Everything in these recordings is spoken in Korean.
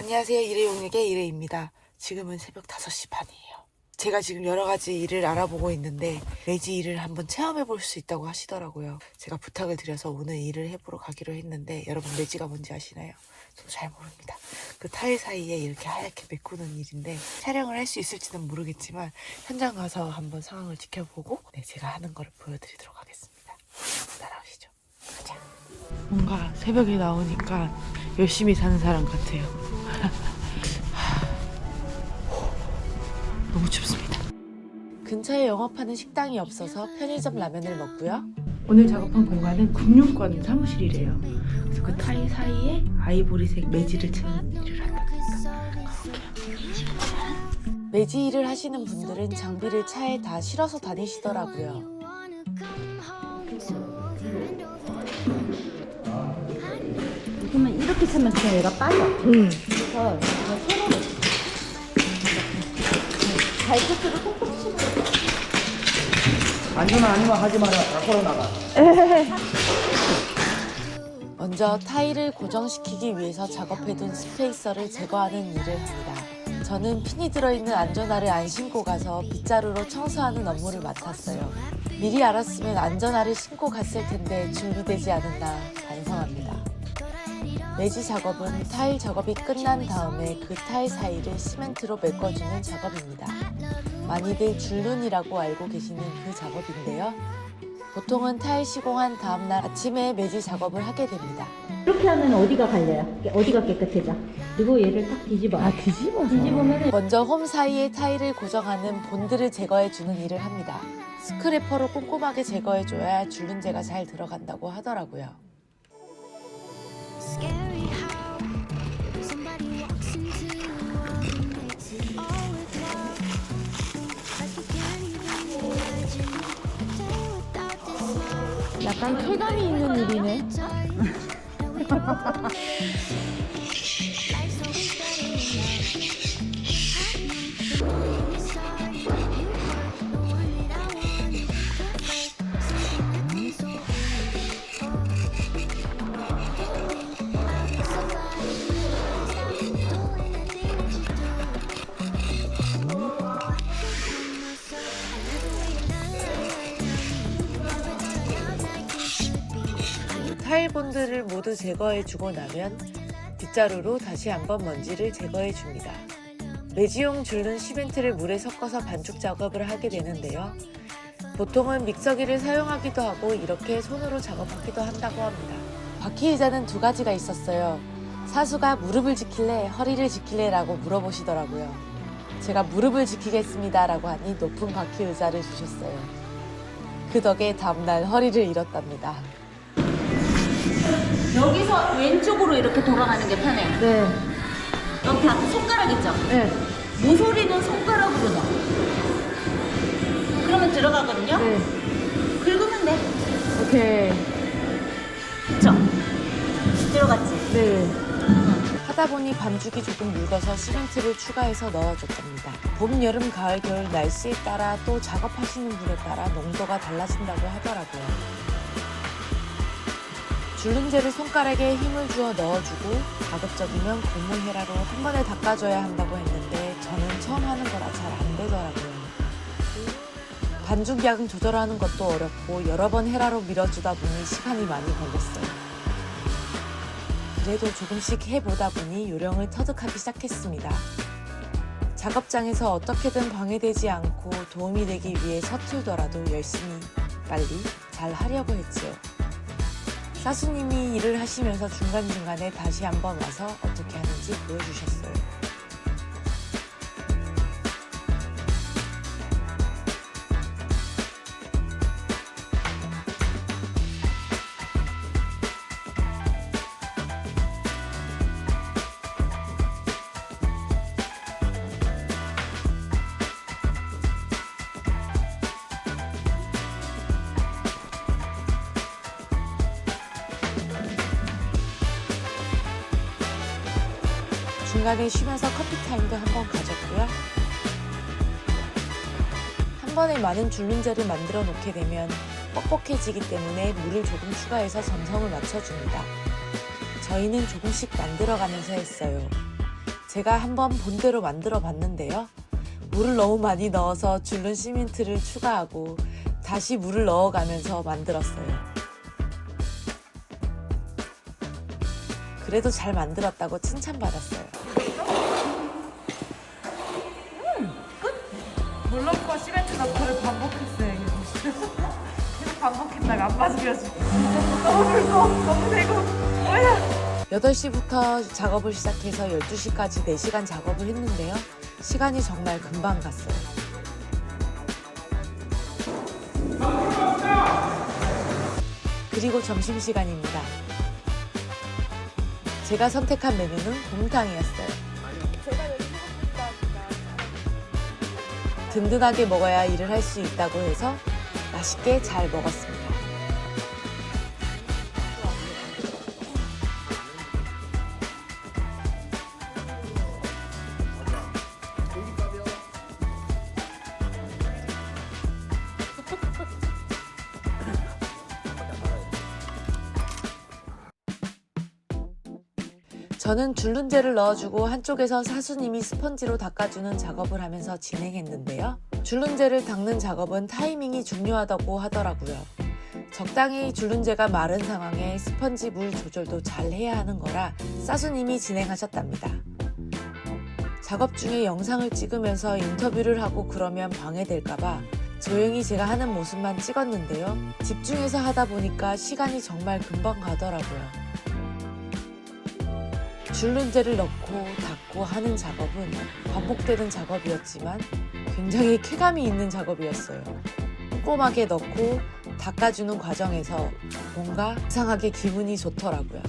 안녕하세요. 일회용역의 일회입니다. 지금은 새벽 5시 반이에요. 제가 지금 여러 가지 일을 알아보고 있는데 매지 일을 한번 체험해 볼 수 있다고 하시더라고요. 제가 부탁을 드려서 오늘 일을 해보러 가기로 했는데 여러분 매지가 뭔지 아시나요? 저도 잘 모릅니다. 그 타일 사이에 이렇게 하얗게 메꾸는 일인데 촬영을 할 수 있을지는 모르겠지만 현장 가서 한번 상황을 지켜보고 네, 제가 하는 거를 보여드리도록 하겠습니다. 따라오시죠. 가자. 뭔가 새벽에 나오니까 열심히 사는 사람 같아요. 너무 춥습니다. 근처에 영업하는 식당이 없어서 편의점 라면을 먹고요. 오늘 작업한 공간은 금융권 사무실이래요. 그래서 그 타일 사이에 아이보리색 매지를 채우는 일을 한다. 매지 일을 하시는 분들은 장비를 차에 다 실어서 다니시더라고요. 그러면 이렇게 차면 그냥 얘가 빠져. 음. 그래서 이거 세로로. 발끝으로 톡톡 치고. 안전한 아니면 하지 마라. 다 걸어나가. 먼저 타일을 고정시키기 위해서 작업해둔 스페이서를 제거하는 일을 합니다. 저는 핀이 들어있는 안전화를 안 신고 가서 빗자루로 청소하는 업무를 맡았어요. 미리 알았으면 안전화를 신고 갔을 텐데 준비되지 않았나 반성합니다. 매지 작업은 타일 작업이 끝난 다음에 그 타일 사이를 시멘트로 메꿔주는 작업입니다. 많이들 줄눈이라고 알고 계시는 그 작업인데요. 보통은 타일 시공한 다음날 아침에 매지 작업을 하게 됩니다. 이렇게 하면 어디가 갈려요? 어디가 깨끗해져? 그리고 얘를 딱 뒤집어. 아, 뒤집어서? 뒤집으면 먼저 홈 사이에 타일을 고정하는 본드를 제거해 주는 일을 합니다. 스크래퍼로 꼼꼼하게 제거해 줘야 줄눈제가 잘 들어간다고 하더라고요. 약간 쾌감이 있는 일이네. 본드를 모두 제거해 주고 나면 빗자루로 다시 한번 먼지를 제거해 줍니다. 매지용 줄눈 시멘트를 물에 섞어서 반죽 작업을 하게 되는데요. 보통은 믹서기를 사용하기도 하고 이렇게 손으로 작업하기도 한다고 합니다. 바퀴 의자는 두 가지가 있었어요. 사수가 무릎을 지킬래 허리를 지킬래 라고 물어보시더라고요. 제가 무릎을 지키겠습니다 라고 하니 높은 바퀴 의자를 주셨어요. 그 덕에 다음날 허리를 잃었답니다. 여기서 왼쪽으로 이렇게 돌아가는 게 편해요. 네. 여기 앞에 손가락 있죠? 네. 모서리는 손가락으로 넣어. 그러면 들어가거든요? 네. 긁으면 돼. 오케이. 그쵸? 들어갔지? 네. 하다 보니 반죽이 조금 묽어서 시멘트를 추가해서 넣어줬답니다. 봄, 여름, 가을, 겨울 날씨에 따라 또 작업하시는 분에 따라 농도가 달라진다고 하더라고요. 줄눈제를 손가락에 힘을 주어 넣어주고 가급적이면 고무 헤라로 한 번에 닦아줘야 한다고 했는데 저는 처음 하는 거라 잘 안 되더라고요. 반죽 양 조절하는 것도 어렵고 여러 번 헤라로 밀어주다 보니 시간이 많이 걸렸어요. 그래도 조금씩 해보다 보니 요령을 터득하기 시작했습니다. 작업장에서 어떻게든 방해되지 않고 도움이 되기 위해 서툴더라도 열심히 빨리 잘 하려고 했지요. 사수님이 일을 하시면서 중간중간에 다시 한번 와서 어떻게 하는지 보여주셨어요. 중간에 쉬면서 커피 타임도 한번 가졌고요. 한 번에 많은 줄눈제를 만들어 놓게 되면 뻑뻑해지기 때문에 물을 조금 추가해서 점성을 맞춰줍니다. 저희는 조금씩 만들어가면서 했어요. 제가 한번 본대로 만들어 봤는데요. 물을 너무 많이 넣어서 줄눈 시멘트를 추가하고 다시 물을 넣어가면서 만들었어요. 그래도 잘 만들었다고 칭찬받았어요. 물 넣고 시멘트 넣고를 반복했어요. 계속 반복했다가 안 맞으려지고 너무 굵고 너무 되고 뭐야 8시부터 작업을 시작해서 12시까지 4시간 작업을 했는데요. 시간이 정말 금방 갔어요. 그리고 점심시간입니다. 제가 선택한 메뉴는 곰탕이었어요. 든든하게 먹어야 일을 할 수 있다고 해서 맛있게 잘 먹었습니다. 저는 줄눈제를 넣어주고 한쪽에서 사수님이 스펀지로 닦아주는 작업을 하면서 진행했는데요. 줄눈제를 닦는 작업은 타이밍이 중요하다고 하더라고요. 적당히 줄눈제가 마른 상황에 스펀지 물 조절도 잘 해야 하는 거라 사수님이 진행하셨답니다. 작업 중에 영상을 찍으면서 인터뷰를 하고 그러면 방해될까봐 조용히 제가 하는 모습만 찍었는데요. 집중해서 하다 보니까 시간이 정말 금방 가더라고요. 줄눈제를 넣고 닦고 하는 작업은 반복되는 작업이었지만 굉장히 쾌감이 있는 작업이었어요. 꼼꼼하게 넣고 닦아주는 과정에서 뭔가 이상하게 기분이 좋더라고요.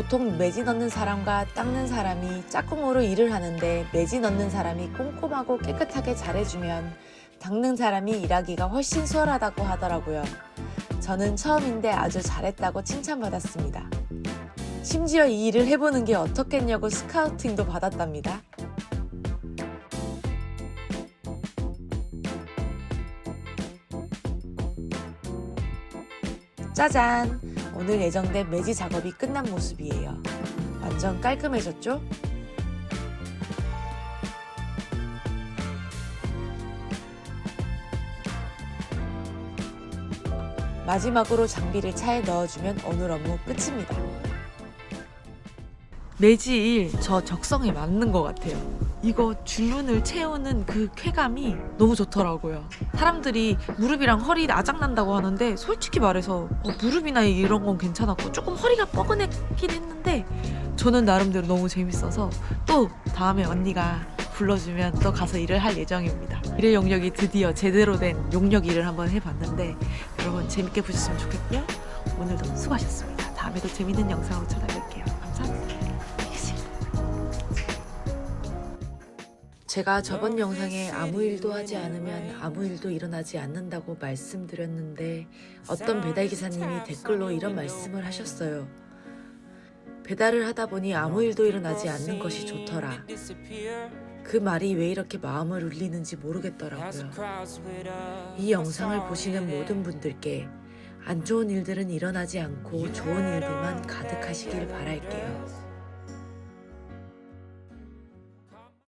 보통 매지 넣는 사람과 닦는 사람이 짝꿍으로 일을 하는데 매지 넣는 사람이 꼼꼼하고 깨끗하게 잘해주면 닦는 사람이 일하기가 훨씬 수월하다고 하더라고요. 저는 처음인데 아주 잘했다고 칭찬받았습니다. 심지어 이 일을 해보는 게 어떻겠냐고 스카우팅도 받았답니다. 짜잔! 오늘 예정된 매지 작업이 끝난 모습이에요. 완전 깔끔해졌죠? 마지막으로 장비를 차에 넣어주면 오늘 업무 끝입니다. 매지일 저 적성에 맞는 것 같아요. 이거 줄눈을 채우는 그 쾌감이 너무 좋더라고요. 사람들이 무릎이랑 허리 아작난다고 하는데 솔직히 말해서 어, 무릎이나 이런 건 괜찮았고 조금 허리가 뻐근했긴 했는데 저는 나름대로 너무 재밌어서 또 다음에 언니가 불러주면 또 가서 일을 할 예정입니다. 일의 용역이 드디어 제대로 된 용역 일을 한번 해봤는데 여러분 재밌게 보셨으면 좋겠고요. 오늘도 수고하셨습니다. 다음에도 재밌는 영상으로 찾아뵐게요. 제가 저번 영상에 아무 일도 하지 않으면 아무 일도 일어나지 않는다고 말씀드렸는데 어떤 배달 기사님이 댓글로 이런 말씀을 하셨어요. 배달을 하다 보니 아무 일도 일어나지 않는 것이 좋더라. 그 말이 왜 이렇게 마음을 울리는지 모르겠더라고요. 이 영상을 보시는 모든 분들께 안 좋은 일들은 일어나지 않고 좋은 일들만 가득하시길 바랄게요.